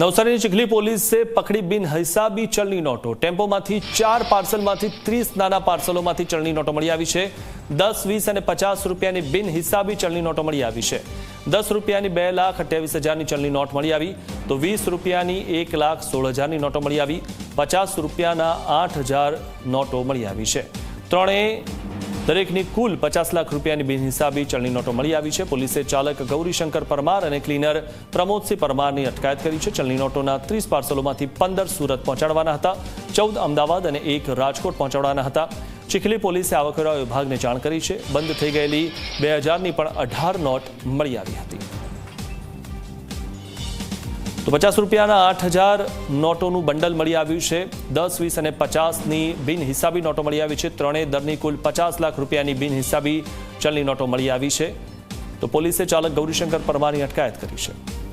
નવસારીની ચીખલી પોલીસે પકડી બિન હિસાબી ચલણી નોટો. ટેમ્પોમાંથી ચાર પાર્સલમાંથી ત્રીસ નાના પાર્સલોમાંથી ચલણી નોટો મળી આવી છે. દસ, વીસ અને પચાસ રૂપિયાની બિન હિસાબી ચલણી નોટો મળી આવી છે. દસ રૂપિયાની બે લાખ અઠ્યાવીસ હજારની ચલણી નોટ મળી આવી. તો વીસ રૂપિયાની એક લાખ સોળ હજારની નોટો મળી આવી. પચાસ રૂપિયાના આઠ હજાર નોટો મળી આવી છે. ત્રણેય દરેકની કુલ પચાસ લાખ રૂપિયાની બિનહિસાબી ચલણી નોટો મળી આવી છે. પોલીસે ચાલક ગૌરીશંકર પરમાર અને ક્લીનર પ્રમોદસિંહ પરમારની અટકાયત કરી છે. ચલણી નોટોના ત્રીસ પાર્સલોમાંથી પંદર સુરત પહોંચાડવાના હતા. ચૌદ અમદાવાદ અને એક રાજકોટ પહોંચાડવાના હતા. ચીખલી પોલીસે આવકવેરા વિભાગને જાણ કરી છે. બંધ થઈ ગયેલી બે હજારની પણ અઢાર નોટ મળી આવી હતી. તો પચાસ રૂપિયાના આઠ હજાર નોટોનું બંડલ મળી આવ્યું છે. દસ, વીસ અને પચાસની બિન હિસાબી નોટો મળી આવી છે. ત્રણેય દરની કુલ પચાસ લાખ રૂપિયાની બિન હિસાબી ચલની નોટો મળી આવી છે. તો પોલીસે ચાલક ગૌરીશંકર પરમારની અટકાયત કરી છે.